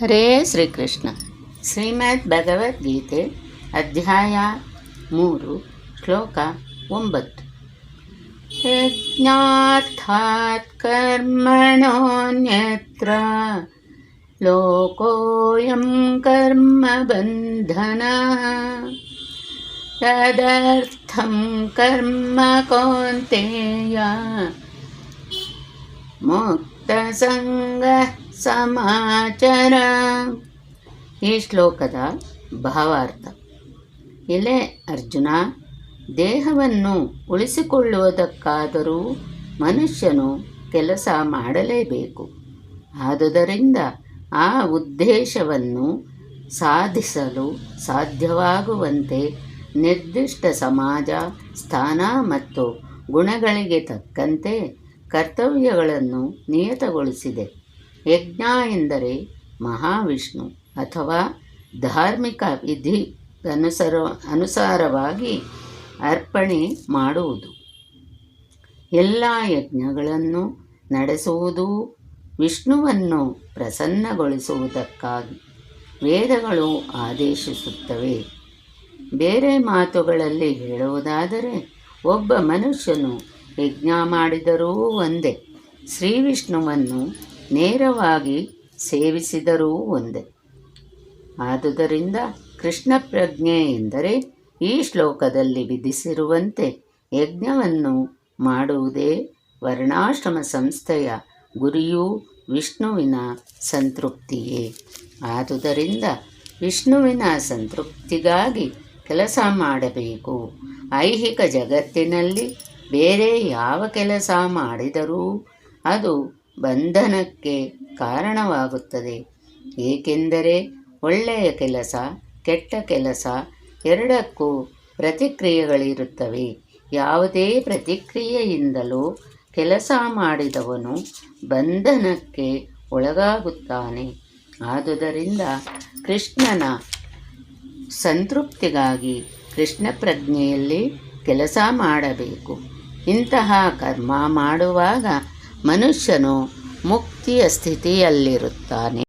ಹರೇ ಶ್ರೀಕೃಷ್ಣ ಶ್ರೀಮದ್ ಭಗವದ್ಗೀತೆ ಅಧ್ಯಾಯ ಮೂರು ಶ್ಲೋಕ ಒಂಬತ್ತು ಯಜ್ಞಾರ್ಥಾತ್ ಕರ್ಮಣೋನ್ಯತ್ರ ಲೋಕೋಯಂ ಕರ್ಮ ಬಂಧನ ತದರ್ಥಂ ಕರ್ಮ ಕೌಂತೆಯ ಮುಕ್ತಸಂಗ ಸಮಾಚಾರ. ಈ ಶ್ಲೋಕದ ಭಾವಾರ್ಥ. ಎಲೆ ಅರ್ಜುನ, ದೇಹವನ್ನು ಉಳಿಸಿಕೊಳ್ಳುವುದಕ್ಕಾದರೂ ಮನುಷ್ಯನು ಕೆಲಸ ಮಾಡಲೇಬೇಕು. ಆದುದರಿಂದ ಆ ಉದ್ದೇಶವನ್ನು ಸಾಧಿಸಲು ಸಾಧ್ಯವಾಗುವಂತೆ ನಿರ್ದಿಷ್ಟ ಸಮಾಜ, ಸ್ಥಾನ ಮತ್ತು ಗುಣಗಳಿಗೆ ತಕ್ಕಂತೆ ಕರ್ತವ್ಯಗಳನ್ನು ನಿಯತಗೊಳಿಸಿದೆ. ಯಜ್ಞ ಎಂದರೆ ಮಹಾವಿಷ್ಣು ಅಥವಾ ಧಾರ್ಮಿಕ ವಿಧಿ ಅನುಸರ ಅನುಸಾರವಾಗಿ ಅರ್ಪಣೆ ಮಾಡುವುದು. ಎಲ್ಲ ಯಜ್ಞಗಳನ್ನು ನಡೆಸುವುದು, ವಿಷ್ಣುವನ್ನು ಪ್ರಸನ್ನಗೊಳಿಸುವುದಕ್ಕಾಗಿ ವೇದಗಳು ಆದೇಶಿಸುತ್ತವೆ. ಬೇರೆ ಮಾತುಗಳಲ್ಲಿ ಹೇಳುವುದಾದರೆ, ಒಬ್ಬ ಮನುಷ್ಯನು ಯಜ್ಞ ಮಾಡಿದರೂ ಒಂದೇ ಶ್ರೀ ವಿಷ್ಣುವನ್ನು ನೇರವಾಗಿ ಸೇವಿಸಿದರೂ ಒಂದೇ. ಆದುದರಿಂದ ಕೃಷ್ಣ ಪ್ರಜ್ಞೆ ಎಂದರೆ ಈ ಶ್ಲೋಕದಲ್ಲಿ ವಿಧಿಸಿರುವಂತೆ ಯಜ್ಞವನ್ನು ಮಾಡುವುದೇ ವರ್ಣಾಶ್ರಮ ಸಂಸ್ಥೆಯ ಗುರಿಯೂ ವಿಷ್ಣುವಿನ ಸಂತೃಪ್ತಿಯೇ. ಆದುದರಿಂದ ವಿಷ್ಣುವಿನ ಸಂತೃಪ್ತಿಗಾಗಿ ಕೆಲಸ ಮಾಡಬೇಕು. ಐಹಿಕ ಜಗತ್ತಿನಲ್ಲಿ ಬೇರೆ ಯಾವ ಕೆಲಸ ಮಾಡಿದರೂ ಅದು ಬಂಧನಕ್ಕೆ ಕಾರಣವಾಗುತ್ತದೆ. ಏಕೆಂದರೆ ಒಳ್ಳೆಯ ಕೆಲಸ, ಕೆಟ್ಟ ಕೆಲಸ ಎರಡಕ್ಕೂ ಪ್ರತಿಕ್ರಿಯೆಗಳಿರುತ್ತವೆ. ಯಾವುದೇ ಪ್ರತಿಕ್ರಿಯೆಯಿಂದಲೂ ಕೆಲಸ ಮಾಡಿದವನು ಬಂಧನಕ್ಕೆ ಒಳಗಾಗುತ್ತಾನೆ. ಆದುದರಿಂದ ಕೃಷ್ಣನ ಸಂತೃಪ್ತಿಗಾಗಿ ಕೃಷ್ಣ ಪ್ರಜ್ಞೆಯಲ್ಲಿ ಕೆಲಸ ಮಾಡಬೇಕು. ಇಂತಹ ಕರ್ಮ ಮಾಡುವಾಗ ಮನುಷ್ಯನು ಮುಕ್ತಿಯ ಸ್ಥಿತಿಯಲ್ಲಿರುತ್ತಾನೆ.